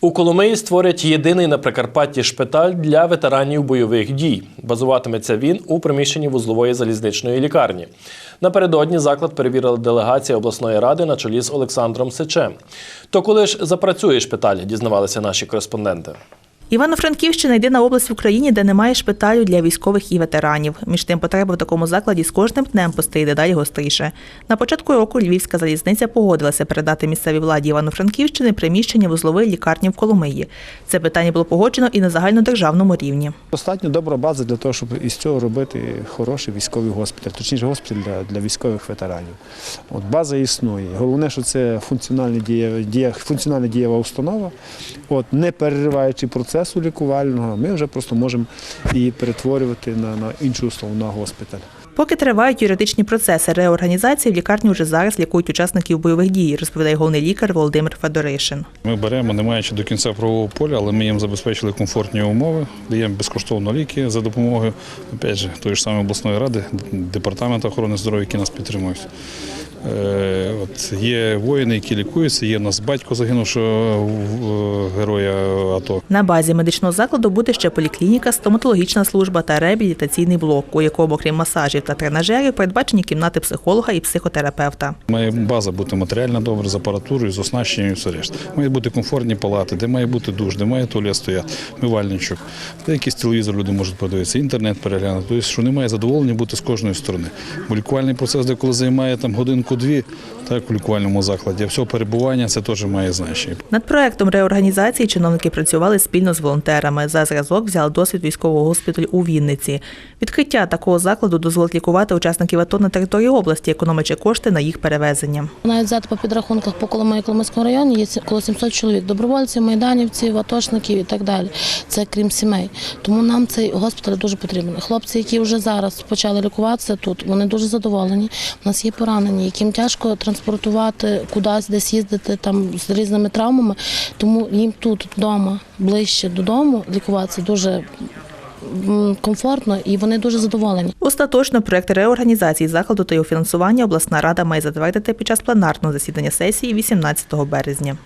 У Коломиї створять єдиний на Прикарпатті шпиталь для ветеранів бойових дій. Базуватиметься він у приміщенні вузлової залізничної лікарні. Напередодні заклад перевірила делегація обласної ради на чолі з Олександром Сечем. То коли ж запрацює шпиталь, дізнавалися наші кореспонденти. Івано-Франківщина єдина область в Україні, де немає шпиталю для військових і ветеранів. Між тим, потреба в такому закладі з кожним днем постає дедалі гостріше. На початку року Львівська залізниця погодилася передати місцевій владі Івано-Франківщини приміщення вузлової лікарні в Коломиї. Це питання було погоджено і на загальнодержавному рівні. Достатньо добра база для того, щоб із цього робити хороший військовий госпіталь, точніше госпіталь для, для військових ветеранів. От база існує. Головне, що це функціональна дієва, функціональна дієва установа. От, не перериваючи процесу лікувального, ми вже просто можемо її перетворювати на, на іншу установу, на госпіталь. Поки тривають юридичні процеси реорганізації, в лікарні вже зараз лікують учасників бойових дій, розповідає головний лікар Володимир Федоришин. Ми беремо, не маючи до кінця правового поля, але ми їм забезпечили комфортні умови, даємо безкоштовно ліки за допомогою опять же, тої ж самої обласної ради, департаменту охорони здоров'я, які нас підтримують. Е, От є воїни, які лікуються. Є в нас батько загинувшого героя АТО. На базі медичного закладу буде ще поліклініка, стоматологічна служба та реабілітаційний блок, у якому, окрім масажів та тренажерів, передбачені кімнати психолога і психотерапевта. Має база бути матеріально добре, з апаратурою, з оснащенням і все решта. Мають бути комфортні палати, де має бути душ, де має туалет стояти, мивальничок, де якийсь телевізор люди можуть подивитися, інтернет переглянути. Тобто, що немає задоволення бути з кожної сторони. Бо лікувальний процес деколи займає там годинку-дві, так у лікувальному закладі. А все перебування це теж має значення. Над проектом реорганізації чиновники працювали спільно з волонтерами. За зразок взяли досвід військового госпіталю у Вінниці. Відкриття такого закладу дозволить лікувати учасників АТО на території області, економячи кошти на їх перевезення. Навіть взяти по підрахунках по Коломиї Коломийському районі є коло 700 чоловік, добровольців, майданівців, атошників і так далі. Це крім сімей. Тому нам цей госпіталь дуже потрібен. Хлопці, які вже зараз почали лікуватися тут, вони дуже задоволені. У нас є поранені, яким тяжко транспортувати кудись, десь їздити там з різними травмами. Тому їм тут вдома, ближче додому, лікуватися дуже комфортно і вони дуже задоволені. Остаточно проект реорганізації закладу та його фінансування обласна рада має затвердити під час пленарного засідання сесії 18 березня.